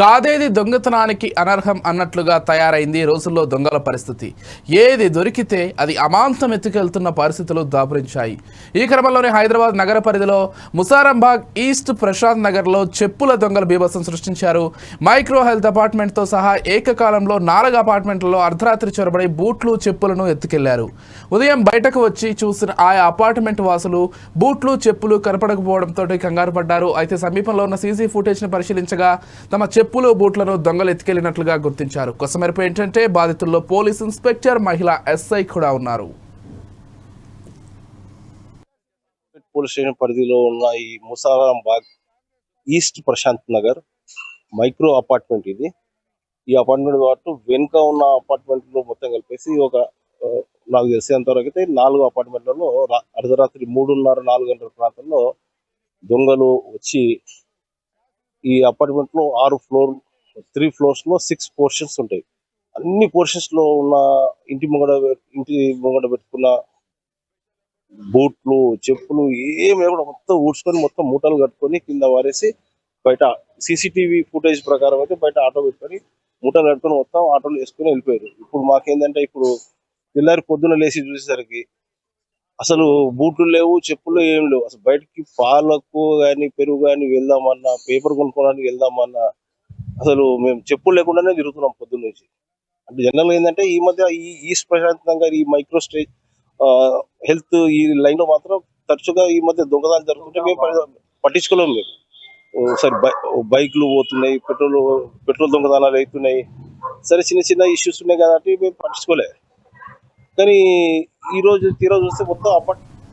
కాదేది దొంగతనానికి అనర్హం అన్నట్లుగా తయారైంది ఈ రోజుల్లో దొంగల పరిస్థితి. ఏది దొరికితే అది అమాంతం ఎత్తుకెళ్తున్న పరిస్థితులు దాపురించాయి. ఈ క్రమంలోనే హైదరాబాద్ నగర పరిధిలో ముసారంబాగ్ ఈస్ట్ ప్రశాంత్ నగర్లో చెప్పుల దొంగల బీభత్సం సృష్టించారు. మైక్రో హెల్త్ అపార్ట్మెంట్తో సహా ఏకకాలంలో నాలుగు అపార్ట్మెంట్లలో అర్ధరాత్రి చొరబడి బూట్లు చెప్పులను ఎత్తుకెళ్ళారు. ఉదయం బయటకు వచ్చి చూసిన ఆయా అపార్ట్మెంట్ వాసులు బూట్లు చెప్పులు కనపడకపోవడంతో కంగారు పడ్డారు. అయితే సమీపంలో ఉన్న సీసీ ఫుటేజ్ని పరిశీలించగా తమ చెప్పు చెప్పులు బూట్లను దొంగలు ఎత్తుకెళ్ళినట్లుగా గుర్తించారు. కొసమెరుపు ఏంటంటే బాధితుల్లో పోలీస్ ఇన్స్పెక్టర్ మహిళా ఎస్ఐ కూడా ఉన్నారు. పోలీస్ స్టేషన్ పరిధిలో ఉన్న ఈ Musaram Bagh east Prashanth Nagar micro apartment ఇది. ఈ అపార్ట్మెంట్ పాటు వెనుక ఉన్న అపార్ట్మెంట్లో మొత్తం కలిపేసి ఒక నాకు తెలిసేంత వరకు అయితే నాలుగు అపార్ట్మెంట్లలో అర్ధరాత్రి మూడున్నర నాలుగు గంటల ప్రాంతంలో దొంగలు వచ్చి ఈ అపార్ట్మెంట్లో ఆరు ఫ్లోర్ త్రీ ఫ్లోర్స్లో సిక్స్ పోర్షన్స్ ఉంటాయి. అన్ని పోర్షన్స్లో ఉన్న ఇంటి ముంగడ ఇంటి ముంగడ పెట్టుకున్న బూట్లు చెప్పులు ఏమి లేకుండా మొత్తం ఊడ్చుకొని మొత్తం మూటలు కట్టుకొని కింద వారేసి బయట సీసీటీవీ ఫుటేజ్ ప్రకారం అయితే బయట ఆటో పెట్టుకొని మూటలు కట్టుకొని మొత్తం ఆటోలు వేసుకొని వెళ్ళిపోయారు. ఇప్పుడు మాకేంటంటే ఇప్పుడు తెల్లారి పొద్దున లేచి చూసేసరికి అసలు బూట్లు లేవు చెప్పులు ఏం లేవు. అసలు బయటికి పాలకు కానీ పెరుగు కానీ వెళ్దామన్నా పేపర్ కొనుక్కోవడానికి వెళ్దామన్నా అసలు మేము చెప్పులు లేకుండానే తిరుగుతున్నాం పొద్దున్న నుంచి. అంటే జనరల్ ఏంటంటే ఈ మధ్య ఈ ఈస్ట్ ప్రశాంతంగా ఈ మైక్రో స్టేజ్ హెల్త్ ఈ లైన్లో మాత్రం తరచుగా ఈ మధ్య దొంగదాలు జరుగుతుంటే మేము పట్టించుకోలేము మేము. సరే బైక్లు పోతున్నాయి పెట్రోల్ పెట్రోల్ దొంగదానాలు అవుతున్నాయి. సరే చిన్న చిన్న ఇష్యూస్ ఉన్నాయి కాబట్టి మేము పట్టించుకోలేదు కానీ ఈ రోజు తీరా చూస్తే మొత్తం అప్పటి